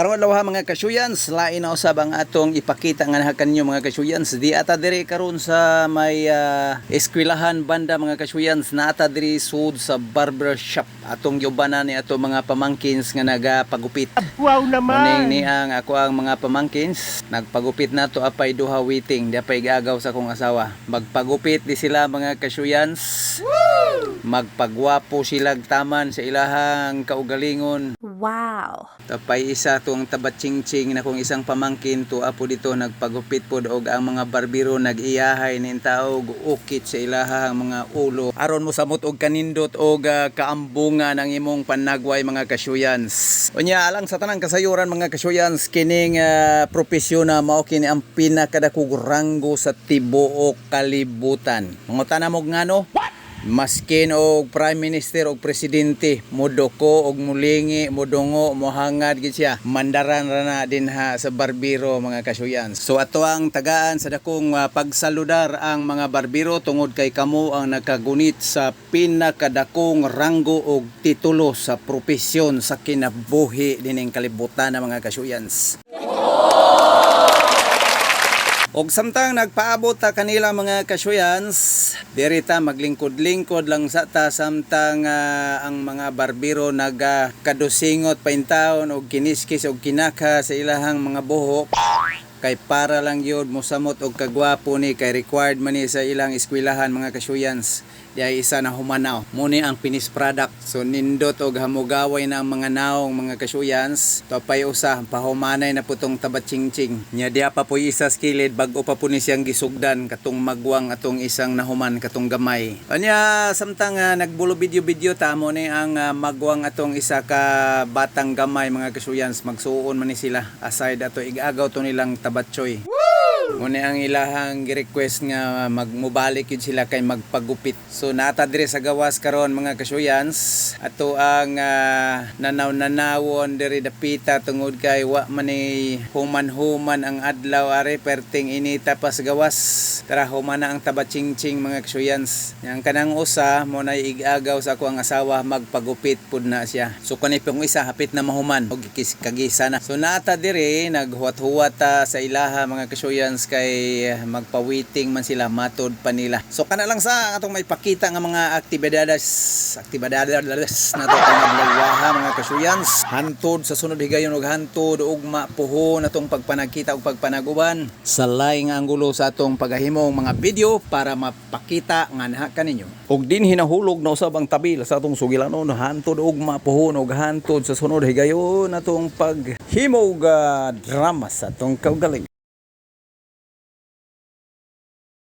Karon adlaw ha mga kasyuyans, lain na usab ang atong ipakita nga naha kanyo mga kasyuyans. Di ata diri karon sa may ah, eskwelahan banda mga kasyuyans na ata diri sud sa barber shop. Atong giubanan ni ato mga pamangkins nga nagapagupit. Wow naman! ni ang ako ang mga pamangkins, nagpagupit na to apay duha waiting, di apay gagaw sa akong asawa. Magpagupit di sila mga kasyuyans. Magpagwapo silag taman sa ilahang kaugalingon. Wow. Tapay isa tong tabatsingching na kung isang pamangkin to apo dito nagpagupit pod og ang mga barbero nag-iyahay nin taog ukit sa ilahang mga ulo aron mo samot og kanindot og ah, kaambunga ng imong panagway mga kasyuyans. Unya alang sa tanang kasayuran mga kasyuyans kining uh, propesyon na mao kini ang pinakadakog ranggo sa tibuok kalibutan. Mangutana mo ngano? Maskin og prime minister og presidente modoko og mulingi modongo mohangad gid siya. Mandaran ra na dinha sa barbero mga kasuyan. So ato ang tagaan sa dakong ah, pagsaludar ang mga barbero tungod kay kamo ang nakagunit sa pinakadakong ranggo og titulo sa propesyon sa kinabuhi dining kalibutan ng mga kasuyans Og samtang nagpaabot ta kanila mga kasyuyans, dirita maglingkod-lingkod lang sa ta samtang ah, ang mga barbero nagkadusingot pa intawon og kiniskis og kinaka sa ilahang mga buhok. Kay para lang yun musamot og kagwapo ni kay required man ni sa ilang eskwelahan mga kasyuyans di ay isa na humanaw. Muni ang finished product. So nindot og hamugaway na ang mga naong mga kasyuyans. Tapay usa pahumanay na putong tabatsingching nya diya pa po isa skilid bag-o pa po ni siyang gisugdan. Katong magwang atong isang nahuman katong gamay. Anya samtang ah, nagbulo video video tamo ni ang ah, magwang atong isa ka batang gamay mga kasyuyans. Magsuon man ni sila. Aside ato igagaw to nilang tabatsoy Muna ang ilahang gi-request nga magmubalik yun sila kay magpagupit. So nata dire sa gawas karon mga kasyuyans ato ang ah, nanaw-nanawon diri dapita tungod kay wa man human-human ang adlaw are perting inita pa sa gawas. Tara human na ang tabatsingching mga kasyuyans. Yang kanang usa mo na igagaw sa ako ang asawa magpagupit pud na siya. So kani pong isa hapit na mahuman og kagisa na. So nata dire naghuwat-huwat ta sa ilaha mga kasyuyans kay magpawiting man sila matod pa nila. So kana lang sa atong may pakita nga mga aktibidades aktibidades na to kay maglawaha mga kasyuyans. Hantod sa sunod higayon og hantod ugma puho na tong pagpanagkita ug pagpanaguban sa laing anggulo sa atong pagahimong mga video para mapakita nga naha kaninyo. Og din hinahulog na usab ang tabil sa atong sugilanon hantod ugma puho og hantod sa sunod higayon na tong paghimog ah, drama sa atong kaugaling.